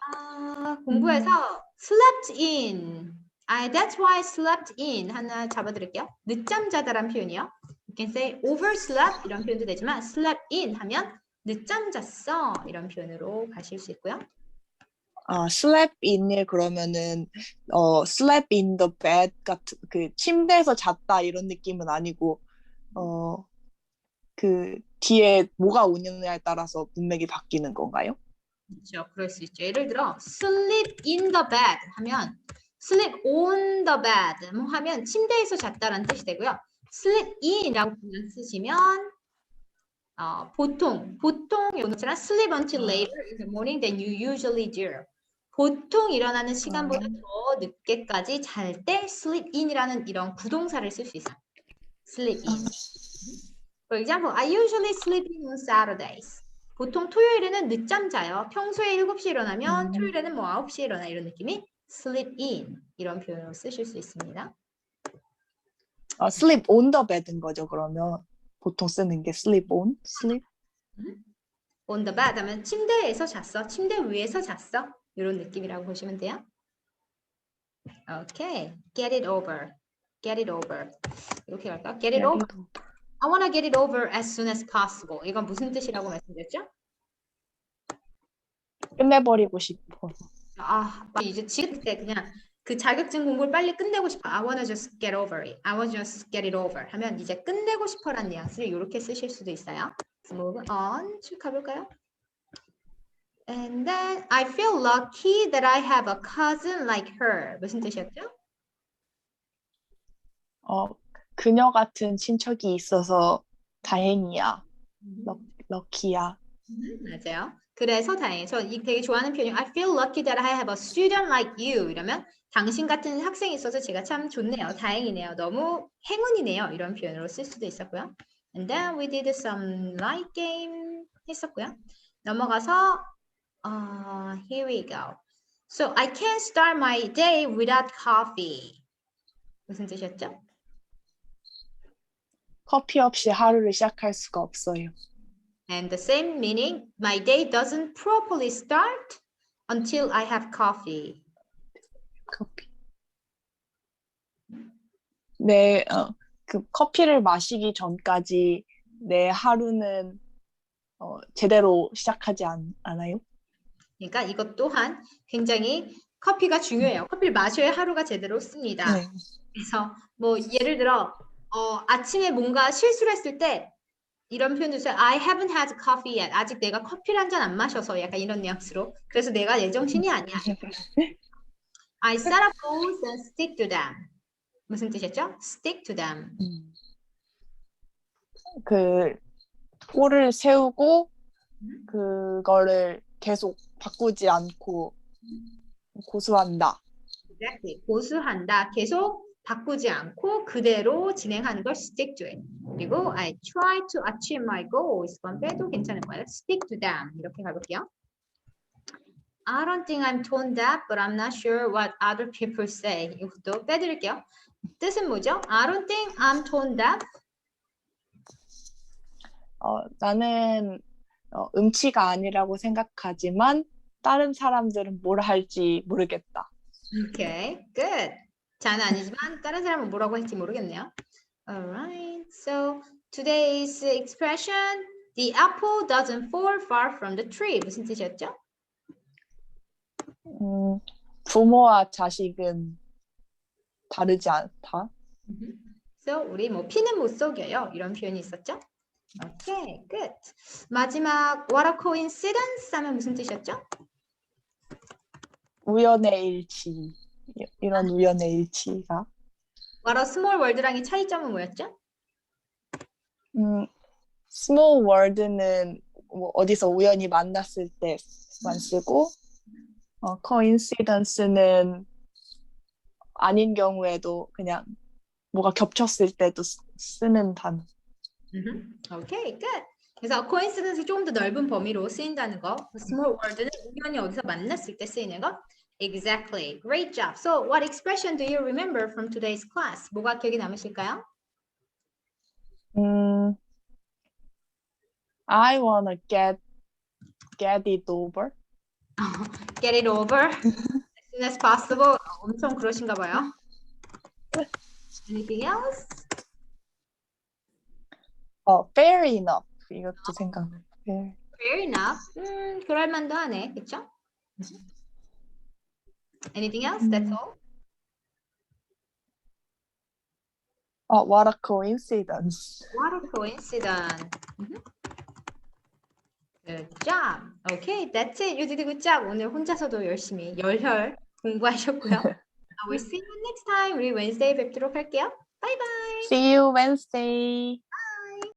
아, 공부해서 slept in. I, that's why slept in 하나 잡아드릴게요. 늦잠 자다란 표현이요. You can say overslept 이런 표현도 되지만 slept in 하면 늦잠 잤어 이런 표현으로 가실 수 있고요. 아, sleep in을 그러면은 어 sleep in the bed 같은 그 침대에서 잤다 이런 느낌은 아니고 어 그 뒤에 뭐가 오느냐에 따라서 문맥이 바뀌는 건가요? 그렇죠. 그럴 수 있죠. 예를 들어 sleep in the bed 하면 sleep on the bed 뭐 하면 침대에서 잤다라는 뜻이 되고요. sleep in이라고 그냥 쓰시면 어, 보통 보통 요처럼 sleep until later in the morning than you usually do. 보통 일어나는 시간보다 음. 더 늦게까지 잘 때 sleep in이라는 이런 구동사를 쓸 수 있어요. sleep in. For example, I usually sleep in on Saturdays. 보통 토요일에는 늦잠 자요. 평소에 7시에 일어나면 음. 토요일에는 뭐 9시에 일어나 이런 느낌이 sleep in 이런 표현으로 쓰실 수 있습니다. 아, sleep on the bed인 거죠, 그러면. 보통 쓰는 게 sleep on, sleep. on the bed 하면 침대에서 잤어. 침대 위에서 잤어. 이런 느낌이라고 보시면 돼요. Okay, get it over. Get it over. 이렇게 갈까? Get it over. I wanna get it over as soon as possible. 이건 무슨 뜻이라고 말씀드렸죠? 끝내버리고 싶어. 아, 이제 지금 때 그냥 그 자격증 공부를 빨리 끝내고 싶어. I wanna just get over it. I wanna just get it over. 하면 이제 끝내고 싶어라는 뉘앙스를 이렇게 쓰실 수도 있어요. Move on. 쭉 가볼까요? And then I feel lucky that I have a cousin like her. 무슨 뜻이었죠? 어, 그녀 같은 친척이 있어서 다행이야. 럭, 럭키야. 음, 맞아요. 그래서 다행히 저이 되게 좋아하는 표현이 I feel lucky that I have a student like you 이러면 당신 같은 학생이 있어서 제가 참 좋네요. 다행이네요. 너무 행운이네요. 이런 표현으로 쓸 수도 있었고요. And then we did some light game 했었고요. 넘어가서 어, here we go. So I can't start my day without coffee. 무슨 뜻이었죠? 커피 없이 하루를 시작할 수가 없어요. And the same meaning, my day doesn't properly start until I have coffee. 커피. 네, 어, 그 커피를 마시기 전까지 내 하루는 어, 제대로 시작하지 않, 않아요? 그러니까 이것 또한 굉장히 커피가 중요해요. 커피를 마셔야 하루가 제대로 씁니다. 네. 그래서 뭐 예를 들어 어, 아침에 뭔가 실수를 했을 때 이런 표현도 있어요. I haven't had coffee yet. 아직 내가 커피를 한 잔 안 마셔서 약간 이런 뉘앙스로. 그래서 내가 예정신이 아니야. I set up goals and stick to them. 무슨 뜻이었죠? Stick to them. 음. 그 골을 세우고 그거를 계속 바꾸지 않고 고수한다. Exactly. 고수한다. 계속 바꾸지 않고 그대로 진행하는 걸 stick to it. 그리고 I try to achieve my goals. 이건 빼도 괜찮을 거예요. Stick to them. 이렇게 가볼게요. I don't think I'm tone deaf, but I'm not sure what other people say. 이것도 빼드릴게요. 뜻은 뭐죠? I don't think I'm tone deaf. 어, 나는 어, 음치가 아니라고 생각하지만 다른 사람들은 뭘 할지 모르겠다. Okay, good. 자는 아니지만 다른 사람은 뭐라고 할지 모르겠네요. Alright, so today's expression, the apple doesn't fall far from the tree. 무슨 뜻이었죠? 음, 부모와 자식은 다르지 않다. So 우리 뭐 피는 못 속여요. 이런 표현이 있었죠? Okay, good. 마지막 what a coincidence 하면 무슨 뜻이었죠? 우연의 일치. 이- 이런 우연의 일치가. a small world랑의 차이점은 뭐였죠? 음, small world는 뭐 어디서 우연히 만났을 때만 쓰고, 어, coincidence는 아닌 경우에도 그냥 뭐가 겹쳤을 때도 쓰- 쓰는 단어. 음, Okay, good. 그래서 coincidence 조금 더 넓은 범위로 쓰인다는 거. small world는 우연히 어디서 만났을 때 쓰이는 거. Exactly. Great job. So, what expression do you remember from today's class? 뭐가 기억에 남으실까요? 음, I wanna get get it over. Get it over as soon as possible. 엄청 그러신가 봐요. Anything else? 어, fair enough. 이것도 생각나. fair. Fair enough. 음, 그럴 만도 하네. 그쵸? Anything else? That's all? 어, what a coincidence. What a coincidence. Mhm. Good job. Okay, that's it. You did a good job. 오늘 혼자서도 열심히 열혈 공부하셨고요. I will see you next time. 우리 Wednesday 뵙도록 할게요. Bye bye. See you Wednesday.